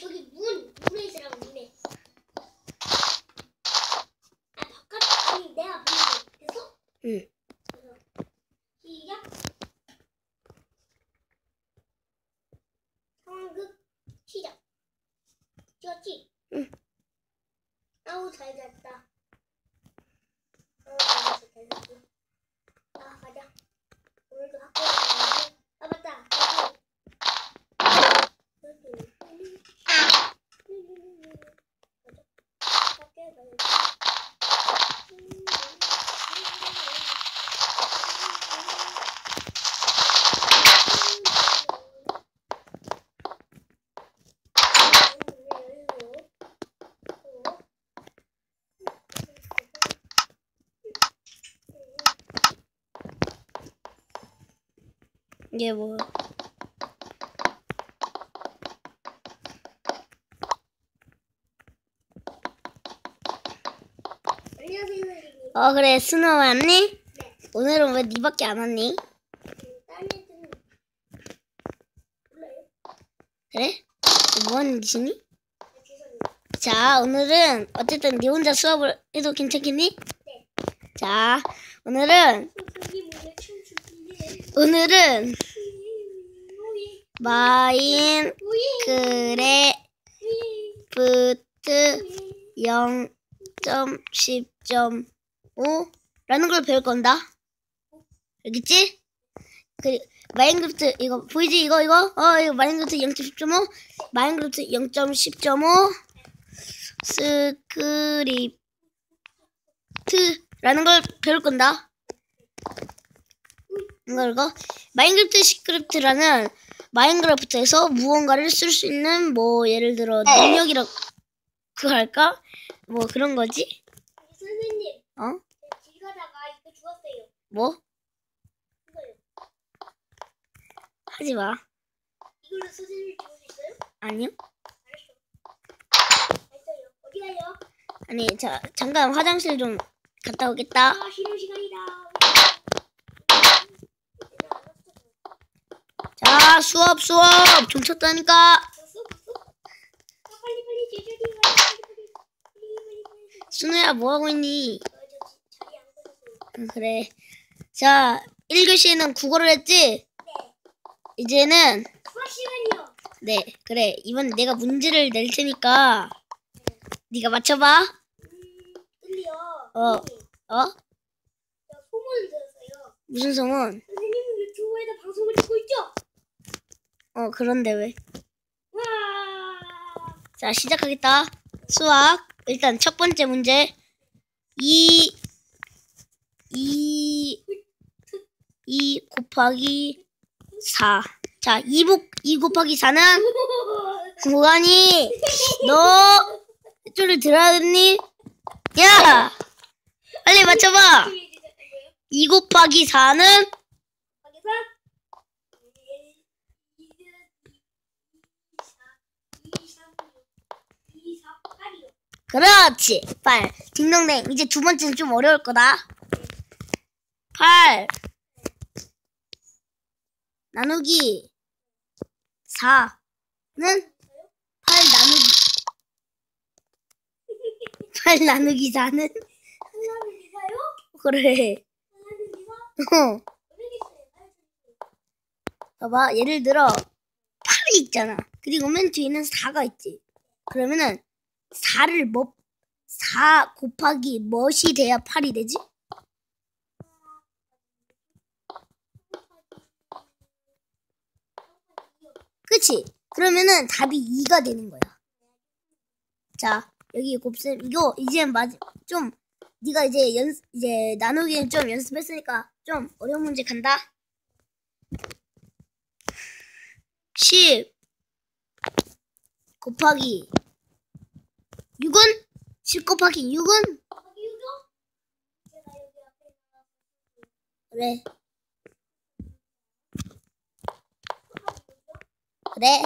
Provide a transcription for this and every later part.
저기 문 문에 있으라고 문에. 아 바깥 아니 내 앞에 됐어? 응. 그래서 시작. 상황극 시작. 찍었지? 응. 아우 잘 잤다. 아우 잘 잤어 잘 잤어. 아 가자. 오늘도 학교 가야지. 아 맞다. 여기. 여기. 가자. 학교 가야지. 이게 뭐? 선생님. 어 그래 스노우 왔니? 네. 오늘은 왜 니밖에 안 왔니? 그래? 뭐 하는 짓이니? 자 오늘은 어쨌든 네 혼자 수업을 해도 괜찮겠니? 네. 자 오늘은 오늘 오늘은 마인 우이 크래프트 우이 0.10.5라는 걸 배울 건다. 알겠지? 그 마인크래프트 이거 보이지 이거 이거 어 이거 마인크래프트 0.10.5 마인크래프트 0.10.5 스크립트라는 걸 배울 건다. 이거 이거 마인크래프트 스크립트라는 마인크래프트에서 무언가를 쓸 수 있는 뭐 예를 들어 능력이라 그거 할까? 뭐 그런 거지? 선생님 어? 길 가다가 이거 주웠어요. 뭐? 하지 마. 이걸로 선생님 주울 수 있어요? 아니요. 알았어. 알았어요. 어디 가요? 아니 자 잠깐 화장실 좀 갔다 오겠다. 아 쉬는 시간이다. 자 수업 수업 좀 쳤다니까. 순우야 뭐 하고 있니? 응, 그래. 자 1교시에는 국어를 했지? 네. 이제는. 네 그래 이번 내가 문제를 낼 테니까 네가 맞춰봐. 음. 어. 선생님, 어? 무슨 소문? 선생님은 유튜브에다 방송을 찍고 있죠? 어 그런데 왜? 와. 자 시작하겠다. 수학 일단 첫 번째 문제 2 2 2 곱하기 4. 자, 2, 곱, 2 곱하기 4는 구간이 너 줄을 들었니? 야! 빨리 맞춰봐. 2 곱하기 4는 그렇지. 8. 딩동댕. 이제 두 번째는 좀 어려울 거다. 8 나누기 4는 8 나누기 8 나누기 4는 그래. 어. 봐봐. 예를 들어 8이 있잖아. 그리고 맨 뒤에는 4가 있지. 그러면은 4를 뭐, 4 곱하기 멋이 돼야 8이 되지? 그치? 그러면은 답이 2가 되는 거야. 자, 여기 곱셈, 이거 이제 맞, 좀, 네가 이제 연, 이제 나누기는 좀 연습했으니까 좀 어려운 문제 간다. 10 곱하기 6은? 10 곱하기 6은? 그래. 그래.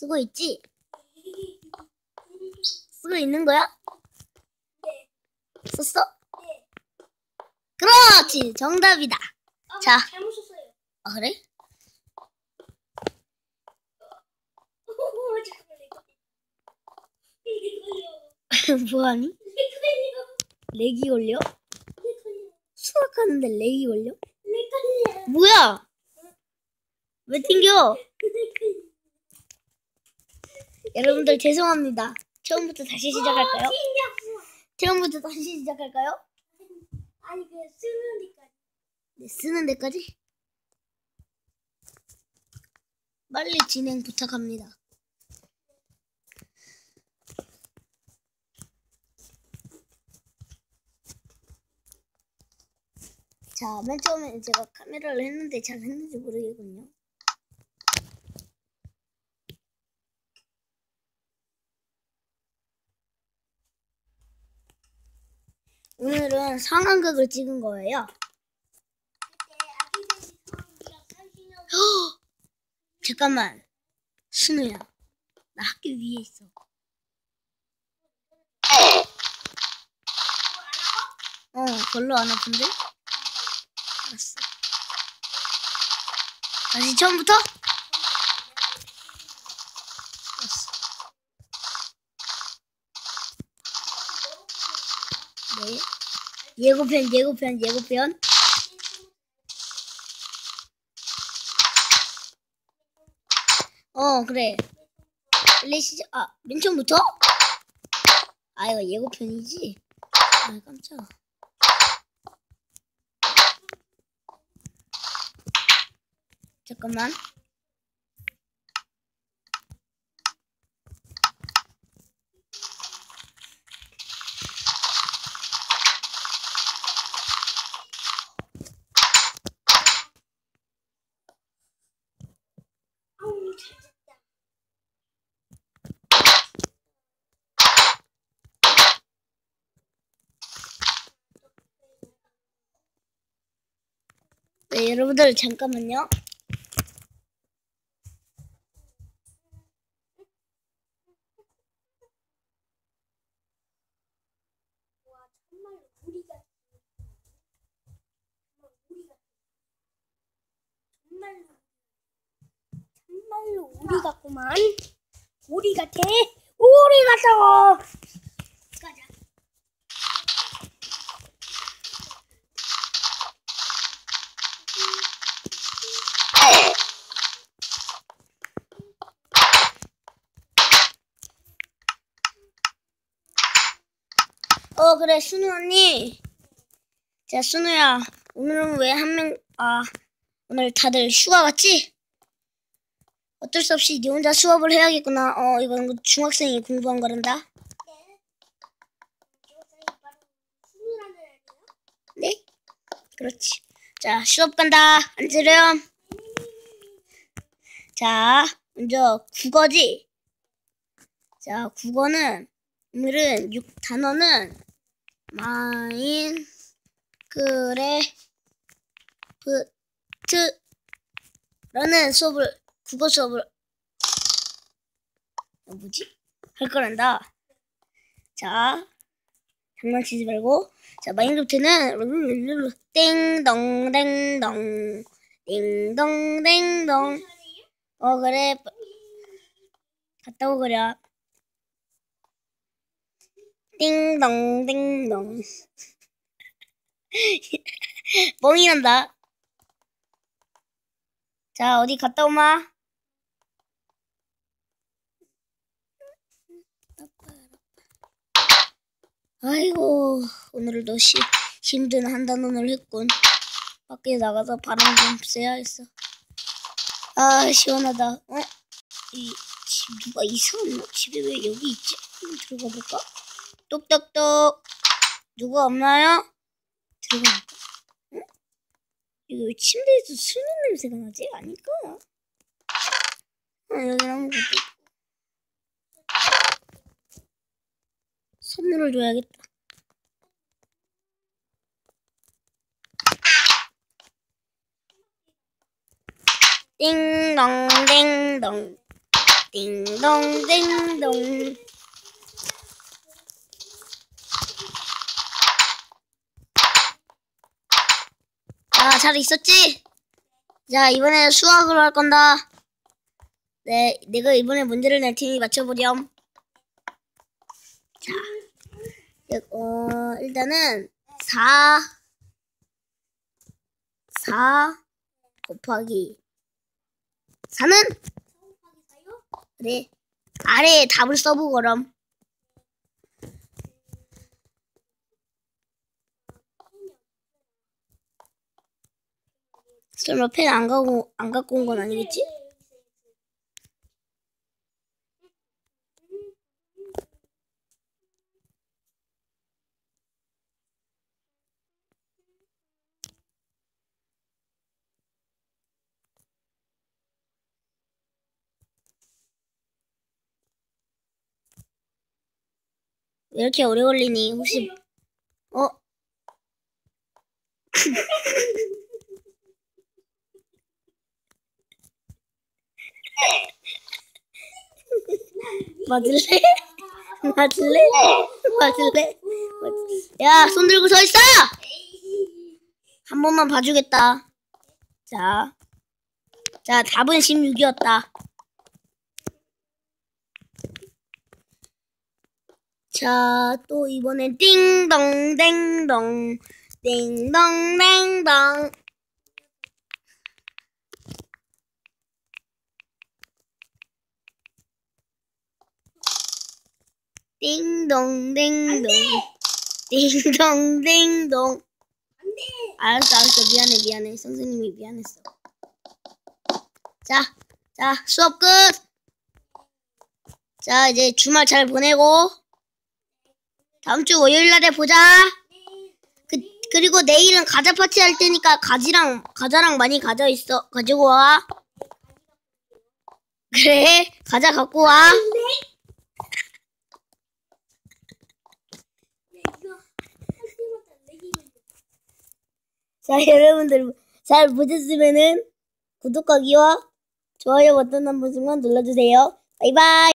쓰고 있지? 쓰고 있는 거야? 네. 썼어? 네. 그렇지! 정답이다. 아, 자. 잘못 썼어요. 아, 그래? 뭐하니? 렉이 걸려? 수학하는데 렉이 걸려. 뭐야? 왜 튕겨? 여러분들 죄송합니다. 처음부터 다시 시작할까요? 어. 처음부터 다시 시작할까요? 아니, 그 쓰는 데까지. 네, 쓰는 데까지? 빨리 진행 부탁합니다. 자, 맨 처음에 제가 카메라를 했는데 잘 했는지 모르겠군요. 오늘은 상황극을 찍은 거예요. 잠깐만. 순우야. 나 학교 위에 있어. 어, 별로 안 아픈데? 알았어. 다시 처음부터? 알았어. 네. 예고편, 예고편, 예고편. 어, 그래. 원래 시작, 아, 맨 처음부터? 아, 이거 예고편이지? 아, 깜짝아. 잠깐만. 네, 여러분들, 잠깐만요. 정말로 우리 같구만. 우리 같아. 우리 같다고. 가자. 어, 그래, 순우 언니. 자, 순우야. 오늘은 왜 한 명, 아, 오늘 다들 휴가 갔지? 어쩔 수 없이 네 혼자 수업을 해야겠구나. 어, 이건 중학생이 공부한 거란다. 네. 네? 그렇지. 자, 수업 간다. 앉으렴. 자, 먼저 국어지. 자, 국어는 오늘은 6 단어는 마인 그래 프트라는 수업을 국어 수업을 어, 뭐지? 할 거란다. 자, 장난치지 말고 자, 마인크래프트는 땡동 땡동 띵동 땡동 어 그래 갔다 오거려 띵동 띵동 멍이 난다 자 어디 갔다 오마 아이고 오늘도 시, 힘든 한 단원을 했군 밖에 나가서 바람 좀 쐬야겠어 아 시원하다 어? 이 집 누가 이상한 집에 왜 여기 있지? 들어가 볼까? 똑똑똑 누가 없나요? 들어가? 응? 이거 왜 침대에서 수는 냄새가 나지? 아닐까? 아 여기 아무것도 없고 선물을 줘야겠다 띵동 띵동 띵동 띵동. 자, 잘 있었지? 자, 이번에 수학으로 할 건다. 네, 내가 이번에 문제를 낼 테니 맞춰보렴. 자, 어, 일단은 4, 4 곱하기 4는 곱하기 사요? 그래 아래에 답을 써보거럼. 설마 펜안 가고 안 갖고 온 건 아니겠지? 왜 이렇게 오래 걸리니? 혹시 어? 맞을래? 맞을래? 맞을래? 야, 손 들고 서 있어! 한 번만 봐주겠다. 자. 자, 답은 16이었다. 자, 또 이번엔 띵동, 땡동, 띵동, 땡동. 띵동, 띵동. 띵동, 띵동. 안돼. 알았어, 알았어. 미안해, 미안해. 선생님이 미안했어. 자, 자, 수업 끝! 자, 이제 주말 잘 보내고, 다음 주 월요일 날에 보자! 그, 그리고 내일은 과자 파티 할 테니까 가지랑, 과자랑 많이 가져 있어. 가지고 와. 그래, 과자 갖고 와. 야 이거 할 때마다 내기 자, 여러분들 잘 보셨으면은 구독하기와 좋아요 버튼 한 번씩만 눌러주세요. 바이바이!